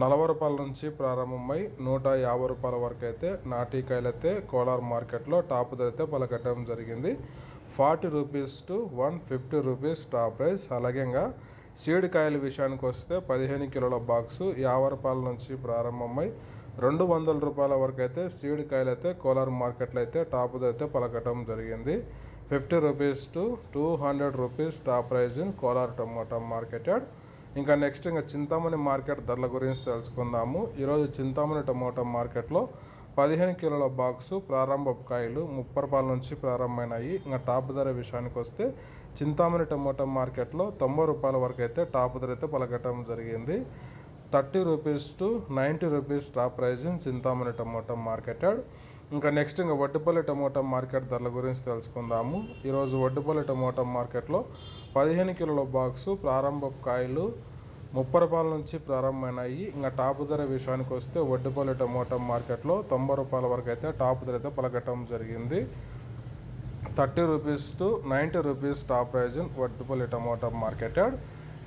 నలభై రూపాయల నుంచి ప్రారంభమై నూట యాభై రూపాయల వరకు అయితే నాటికాయలు అయితే కోలార్ మార్కెట్లో టాప్ ధర అయితే పలకట్టడం జరిగింది. Forty rupees to one fifty rupees top price. అలాగే సీడ్ కాయల విషయానికి వస్తే పదిహేను కిలోల బాక్సు యాభై రూపాయల నుంచి ప్రారంభమై రెండు వందల రూపాయల వరకు అయితే సీడ్ కాయలు అయితే కోలార్ మార్కెట్లో అయితే టాప్ అయితే పలకటం జరిగింది. Fifty rupees to two hundred rupees top price in Kolar tomato marketed ఇంకా నెక్స్ట్ ఇంకా చింతామణి మార్కెట్ ధరల గురించి తెలుసుకుందాము. ఈరోజు చింతామణి టమోటా మార్కెట్లో పదిహేను కిలోల బాక్సు ప్రారంభ కాయలు ముప్పై రూపాయల నుంచి ప్రారంభమైనాయి. ఇంకా టాప్ ధర విషయానికి వస్తే చింతామణి టమోటా మార్కెట్లో తొంభై రూపాయల వరకు అయితే టాప్ ధర అయితే పలకటం జరిగింది. Thirty rupees to ninety rupees top price in Chintamani tomato marketed. ఇంకా నెక్స్ట్ ఇంకా వడ్డుపల్లి టమోటా మార్కెట్ ధరల గురించి తెలుసుకుందాము. ఈరోజు వడ్డుపల్లి టమోటా మార్కెట్లో పదిహేను కిలోల బాక్సు ప్రారంభ కాయలు ముప్పై రూపాయల నుంచి ప్రారంభమైనాయి. ఇంకా టాప్ ధర విషయానికి వస్తే వడ్డుపల్లి టమోటా మార్కెట్లో తొంభై రూపాయల వరకు అయితే టాప్ ధర అయితే పలకటం జరిగింది. Thirty rupees to ninety rupees top price Vaddupalli tomato marketed.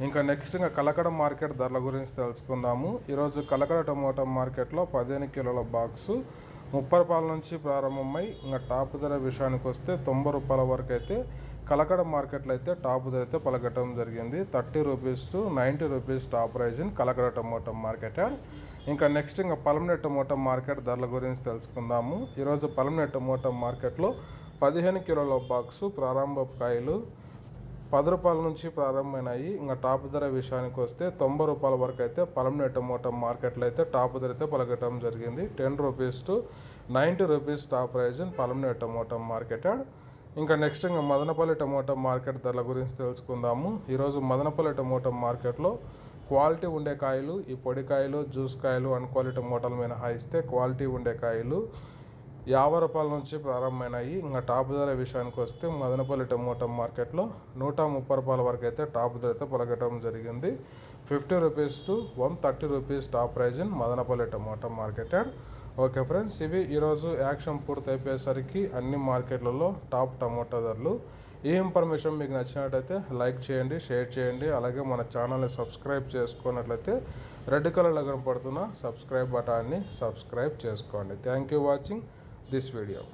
ఇంకా నెక్స్ట్ ఇంకా కలకడ మార్కెట్ ధరల గురించి తెలుసుకుందాము. ఈరోజు కలకడ టమోటా మార్కెట్లో పదిహేను కిలోల బాక్సు ముప్పై రూపాయల నుంచి ప్రారంభమై ఇంకా టాప్ ధర విషయానికి వస్తే తొంభై రూపాయల వరకు అయితే కలకడ మార్కెట్లో అయితే టాప్ ధర అయితే పలకటం జరిగింది. Thirty rupees to ninety rupees top price in Kalakada tomato market ఇంకా నెక్స్ట్ ఇంకా పలమనే టమోటా మార్కెట్ ధరల గురించి తెలుసుకుందాము. ఈరోజు పలమనే టమోటా మార్కెట్లో పదిహేను కిలోల బాక్సు ప్రారంభ కాయలు పది రూపాయల నుంచి ప్రారంభమైనాయి. ఇంకా టాప్ ధర విషయానికి వస్తే తొంభై రూపాయల వరకు అయితే పలమనే టమోటా మార్కెట్లో అయితే టాప్ ధర అయితే పలకటం జరిగింది. Ten rupees to ninety rupees top price in Palamaner tomato market. ఇంకా నెక్స్ట్ ఇంకా మదనపల్లి టమోటా మార్కెట్ ధరల గురించి తెలుసుకుందాము. ఈరోజు మదనపల్లి టమోటా మార్కెట్లో క్వాలిటీ ఉండే కాయలు ఈ పొడి కాయలు జ్యూస్ కాయలు అన్క్వాలిటీ టమోటాల మినహాయిస్తే క్వాలిటీ ఉండే కాయలు యాభై రూపాయల నుంచి ప్రారంభమైనాయి. ఇంకా టాప్ ధర విషయానికి వస్తే మదనపల్లి టమోటా మార్కెట్లో నూట ముప్పై రూపాయల వరకు అయితే టాప్ ధర అయితే పలకటం జరిగింది. Fifty rupees to one thirty rupees top price in Madanapalle tomato market okay friends ఇవి ఈరోజు యాక్షన్ పూర్తి అయిపోయేసరికి అన్ని మార్కెట్లలో టాప్ టమోటా ధరలు. ఈ ఇన్ఫర్మేషన్ మీకు నచ్చినట్టయితే లైక్ చేయండి షేర్ చేయండి. అలాగే మన ఛానల్ని సబ్స్క్రైబ్ చేసుకున్నట్లయితే రెడ్ కలర్లో కనపడుతున్న సబ్స్క్రైబ్ బటాన్ని సబ్స్క్రైబ్ చేసుకోండి. Thank you watching. this video.